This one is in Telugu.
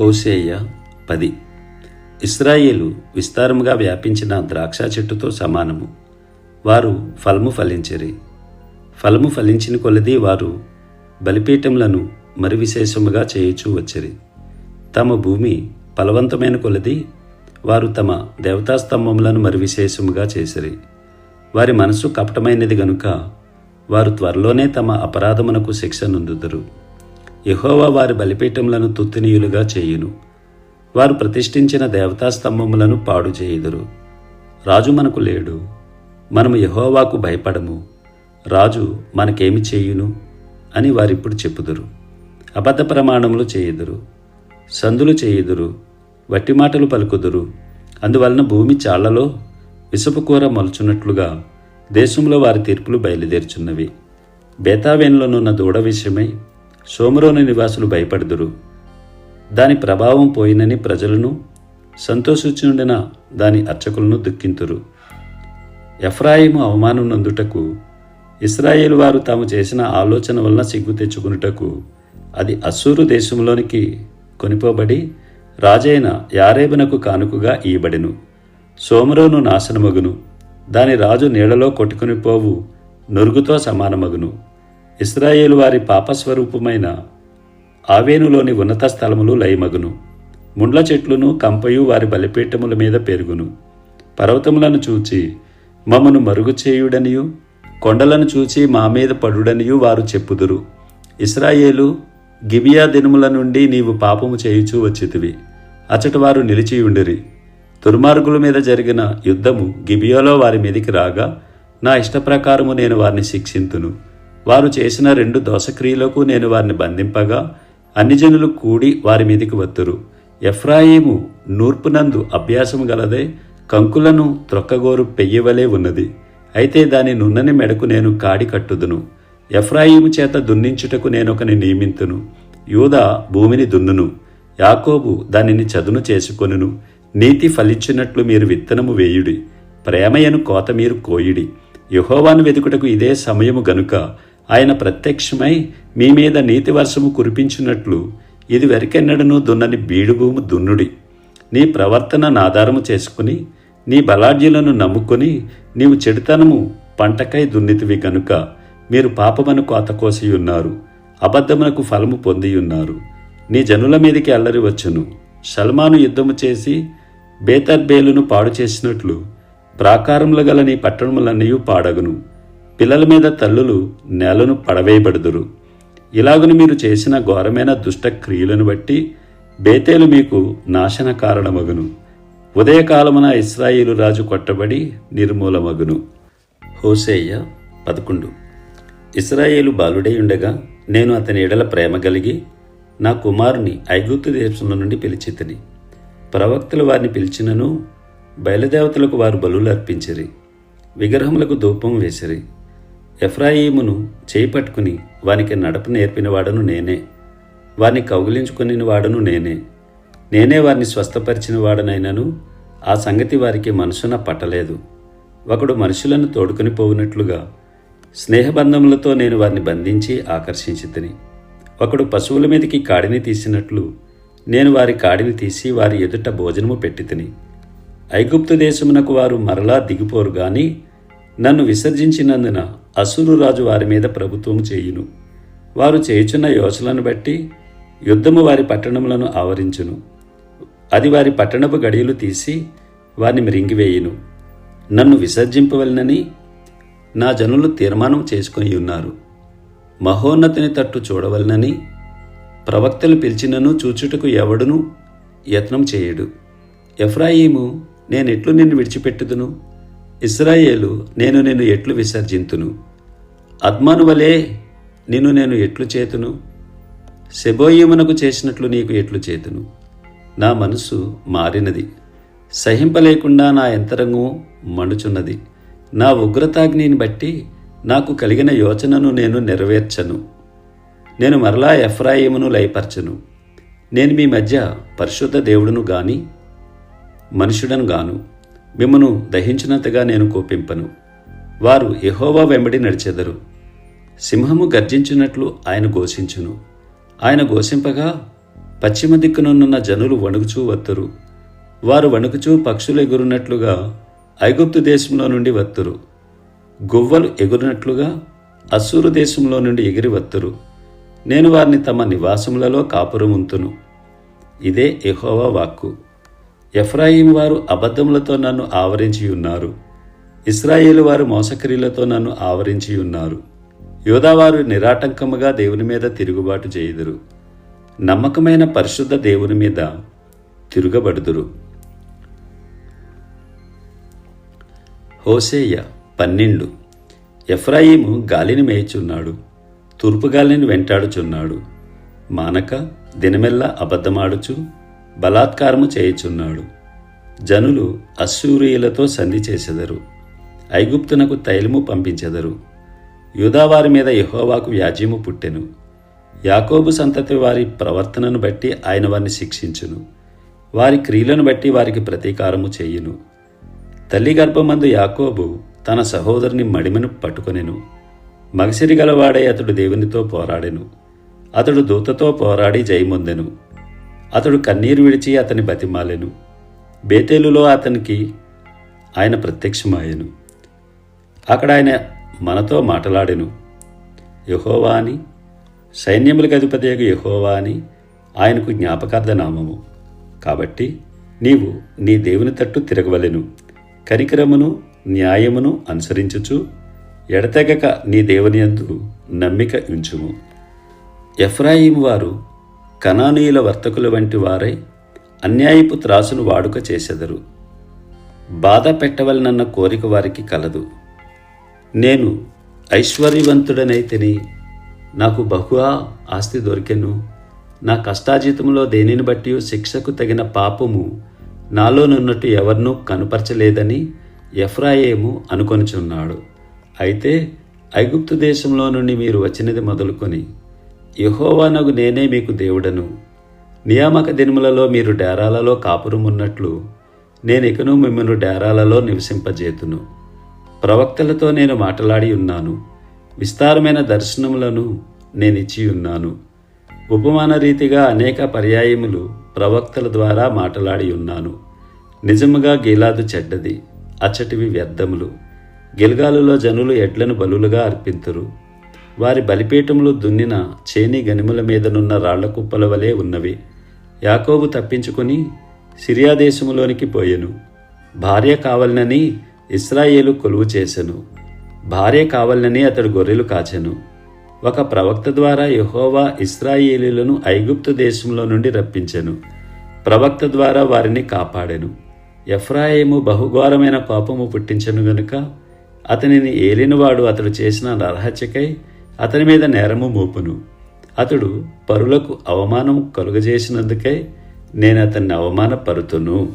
హోసేయ పది. ఇస్రాయేలు విస్తారముగా వ్యాపించిన ద్రాక్ష చెట్టుతో సమానము. వారు ఫలము ఫలించిరి. ఫలము ఫలించిన కొలది వారు బలిపీఠములను మరి విశేషముగా చేయుచూ వచ్చిరి. తమ భూమి ఫలవంతమైన కొలది వారు తమ దేవతాస్తంభములను మరి విశేషముగా చేసిరి. వారి మనసు కపటమైనది గనుక వారు త్వరలోనే తమ అపరాధమునకు శిక్ష నొందుదురు. యహోవా వారి బలిపీఠములను తుత్తినీయులుగా చేయును. వారు ప్రతిష్ఠించిన దేవతాస్తంభములను పాడు చేయుదురు. రాజు మనకు లేడు. మనము యహోవాకు భయపడము. రాజు మనకేమి చేయును? అని వారిప్పుడు చెప్పుదురు. అబద్ధ ప్రమాణములు చేయుదురు. సందులు చేయుదురు. వట్టి మాటలు పలుకుదురు. అందువలన భూమి చాళ్ళలో విసపుకూర మలుచున్నట్లుగా దేశంలో వారి తీర్పులు బయలుదేరుచున్నవి. బేతావేన్లోనున్న దూడ విషయమై సోమరోని నివాసులు భయపడుదురు. దాని ప్రభావం పోయినని ప్రజలను సంతోషించుండిన దాని అర్చకులను దుఃఖింతురు. ఎఫ్రాయిము అవమానం నందుటకు ఇస్రాయేలు వారు తాము చేసిన ఆలోచన వలన సిగ్గు తెచ్చుకునుటకు అది అస్సూరు దేశంలోనికి కొనిపోబడి రాజైన యారేబునకు కానుకగా ఇయబడెను సోమరోను నాశనమగును. దాని రాజు నీళ్ళలో కొట్టుకుని పోవు నురుగుతో సమానమగును. ఇస్రాయేలు వారి పాపస్వరూపమైన ఆవేనులోని ఉన్నత స్థలములు లయమగును. ముండ్ల చెట్లును కంపయు వారి బలిపీఠముల మీద పెరుగును. పర్వతములను చూచి మమ్మను మరుగుచేయుడనియు కొండలను చూచి మా మీద పడుడనియు వారు చెప్పుదురు. ఇస్రాయేలు గిబియా దినముల నుండి నీవు పాపము చేయుచూ వచ్చితివి. అచట వారు నిలిచియుండిరి. దుర్మార్గుల మీద జరిగిన యుద్ధము గిబియాలో వారి మీదికి రాగా నా ఇష్టప్రకారము నేను వారిని శిక్షింతును. వారు చేసిన రెండు దోషక్రియలకు నేను వారిని బంధింపగా అన్ని జనులు కూడి వారి మీదికి వత్తురు. ఎఫ్రాయిము నూర్పునందు అభ్యాసము గలదే కంకులను త్రొక్కగోరు పెయ్యవలే ఉన్నది. అయితే దాని నున్నని మెడకు నేను కాడి కట్టుదును. ఎఫ్రాయిము చేత దున్నించుటకు నేనొకని నియమింతును. యూదా భూమిని దున్నును. యాకోబు దానిని చదును చేసుకొనును. నీతి ఫలించినట్లు మీరు విత్తనము వేయుడి. ప్రేమయను కోత మీరు కోయుడి. యహోవాను వెతుకుటకు ఇదే సమయము గనుక. ఆయన ప్రత్యక్షమై మీ మీద నీతి వర్షము కురిపించినట్లు ఇది వెరికెన్నడను దున్నని బీడుభూము దున్నుడి. నీ ప్రవర్తన ఆధారము చేసుకుని నీ బలాఢ్యులను నమ్ముకొని నీవు చెడుతనము పంటకై దున్నితివి గనుక మీరు పాపమను కోత కోసి ఉన్నారు అబద్ధమునకు ఫలము పొంది ఉన్నారు నీ జనుల మీదకి అల్లరి వచ్చును. సల్మాను యుద్ధము చేసి బేతర్బేలును పాడు చేసినట్లు ప్రాకారములు గల నీ పట్టణములన్నీ పాడగును. పిల్లల మీద తల్లులు నేలను పడవేయబడుదురు. ఇలాగును మీరు చేసిన ఘోరమైన దుష్ట క్రియలను బట్టి బేతేలు మీకు నాశన కారణమగును ఉదయకాలమున ఇస్రాయేలు రాజు కొట్టబడి నిర్మూలమగును. హోసేయ పదకొండు. ఇస్రాయేలు బాలుడై ఉండగా నేను అతని ఎడల ప్రేమ కలిగి నా కుమారుని ఐగుప్తు దేశంలో నుండి పిలిచితిని. ప్రవక్తలు వారిని పిలిచినను బయలుదేవతలకు వారు బలులు అర్పించిరి. విగ్రహములకు ధూపం వేసిరి. ఎఫ్రాయిమును చేయి పట్టుకుని వానికి నడప నేర్పినవాడను నేనే. వారిని కౌగిలించుకుని వాడను నేనే. నేనే వారిని స్వస్థపరిచిన వాడనైనను ఆ సంగతి వారికి మనసున పట్టలేదు. ఒకడు మనుషులను తోడుకొని పోవునట్లుగా స్నేహబంధములతో నేను వారిని బంధించి ఆకర్షించి తిని ఒకడు పశువుల మీదకి కాడిని తీసినట్లు నేను వారి కాడిని తీసి వారి ఎదుట భోజనము పెట్టి తిని ఐగుప్తు దేశమునకు వారు మరలా దిగిపోరు గాని నన్ను విసర్జించినందున అసురురాజు వారి మీద ప్రభుత్వము చేయును. వారు చేయుచున్న యోచలను బట్టి యుద్ధము వారి పట్టణములను ఆవరించును. అది వారి పట్టణపు గడియలు తీసి వారిని మృంగివేయును. నన్ను విసర్జింపవలనని నా జనులు తీర్మానం చేసుకుని ఉన్నారు. మహోన్నతిని తట్టు చూడవలనని ప్రవక్తలు పిలిచినను చూచుటకు ఎవడును యత్నం చేయడు. ఎఫ్రాయిము నేనెట్లు నిన్ను విడిచిపెట్టుదును? ఇస్రాయేలు నేను నిన్ను ఎట్లు విసర్జింతును? అద్మాను వలే నిన్ను నేను ఎట్లు చేతును? శబోయమునకు చేసినట్లు నీకు ఎట్లు చేతును? నా మనసు మారినది సహింపలేకుండా నా యంతరంగం మణుచున్నది నా ఉగ్రతాగ్నిని బట్టి నాకు కలిగిన యోచనను నేను నెరవేర్చను. నేను మరలా ఎఫ్రాయిమును లయపరచను. నేను మీ మధ్య పరిశుద్ధ దేవుడును గాని మనుషుడను గాను. మిమ్మను దహించినంతగా నేను కోపింపను. వారు ఎహోవా వెంబడి నడిచెదరు. సింహము గర్జించినట్లు ఆయన ఘోషించును. ఆయన ఘోషింపగా పశ్చిమ దిక్కునున్న జనులు వణుకుచూ వత్తురు. వారు వణుకుచూ పక్షులు ఎగురునట్లుగా ఐగుప్తు దేశంలో నుండి వత్తురు. గువ్వలు ఎగురినట్లుగా అసూరు దేశంలో నుండి ఎగిరి వత్తురు. నేను వారిని తమ నివాసములలో కాపురముంతును. ఇదే ఎహోవా వాక్కు. ఎఫ్రాయిం వారు అబద్ధములతో నన్ను ఆవరించి ఉన్నారు. ఇస్రాయేలు వారు మోసక్రియలతో నన్ను ఆవరించి ఉన్నారు. యోధావారు నిరాటంకముగా దేవుని మీద తిరుగుబాటు చేయుదురు. నమ్మకమైన పరిశుద్ధ దేవుని మీద తిరుగబడుదురు. హోసేయ పన్నెండు. ఎఫ్రాయిము గాలిని మేయుచున్నాడు తూర్పు గాలిని వెంటాడుచున్నాడు మానక దినమెల్లా అబద్ధమాడుచు బలాత్కారము చేయుచున్నాడు. జనులు అసూరియులతో సంధి చేసెదరు ఐగుప్తునకు తైలము పంపించెదరు. యూదావారి మీద యహోవాకు వ్యాజ్యము పుట్టెను. యాకోబు సంతతి వారి ప్రవర్తనను బట్టి ఆయన వారిని శిక్షించును. వారి క్రియలను బట్టి వారికి ప్రతీకారము చేయును. తల్లి గర్భమందు యాకోబు తన సహోదరుని మడిమను పట్టుకొనెను. మగసిరి గలవాడే అతడు దేవునితో పోరాడెను. అతడు దూతతో పోరాడి జయమొందెను. అతడు కన్నీరు విడిచి అతని బతిమాలెను. బేతేలులో అతనికి ఆయన ప్రత్యక్షమాయెను. అక్కడ ఆయన మనతో మాట్లాడెను. యహోవా అని సైన్యములకు అధిపతియగు యహోవా అని ఆయనకు జ్ఞాపకార్థ నామము. కాబట్టి నీవు నీ దేవుని తట్టు తిరగవలెను. కనికరమును న్యాయమును అనుసరించుచు ఎడతెగక నీ దేవుని యందు నమ్మిక ఉంచుము. ఎఫ్రాయిం వారు కనానీయుల వర్తకుల వంటి వారై అన్యాయపు త్రాసును వాడుక చేసెదరు. బాధ పెట్టవలనన్న కోరిక వారికి కలదు. నేను ఐశ్వర్యవంతుడనైతిని నాకు బహుగా ఆస్తి దొరికెను. నా కష్టాజీతంలో దేనిని బట్టి శిక్షకు తగిన పాపము నాలోనున్నట్టు ఎవరినూ కనుపరచలేదని ఎఫ్రాయేము అనుకొనుచున్నాడు. అయితే ఐగుప్తు దేశంలో నుండి మీరు వచ్చినది మొదలుకొని యహోవానగు నేనే మీకు దేవుడను. నియామక దినములలో మీరు డేరాలలో కాపురం ఉన్నట్లు నేను ఇకను మిమ్మల్ని డేరాలలో నివసింపజేతును. ప్రవక్తలతో నేను మాట్లాడి ఉన్నాను. విస్తారమైన దర్శనములను నేను ఇచ్చి ఉన్నాను. ఉపమాన రీతిగా అనేక పర్యాయములు ప్రవక్తల ద్వారా మాట్లాడి ఉన్నాను. నిజముగా గీలాదు చెడ్డది అచ్చటివి వ్యర్థములు. గిల్గాలులో జనులు ఎడ్లను బలులుగా అర్పింతురు. వారి బలిపీఠములు దున్నిన చేని గనిముల మీదనున్న రాళ్ళ కుప్పల వలె ఉన్నవి. యాకోబు తప్పించుకొని సిరియా దేశములోనికి పోయెను. భార్య కావలనని ఇస్రాయేలు కొలువు చేసెను. భార్య కావాలని అతడు గొర్రెలు కాచెను. ఒక ప్రవక్త ద్వారా యహోవా ఇస్రాయేలీలను ఐగుప్తు దేశంలో నుండి రప్పించెను. ప్రవక్త ద్వారా వారిని కాపాడెను. ఎఫ్రాయిము బహుఘోరమైన కోపము పుట్టించెను గనుక అతనిని ఏలినవాడు అతడు చేసిన నరహత్యకై అతని మీద నేరము మోపును. అతడు పరులకు అవమానం కలుగజేసినందుకై నేను అతన్ని అవమానపరుతును.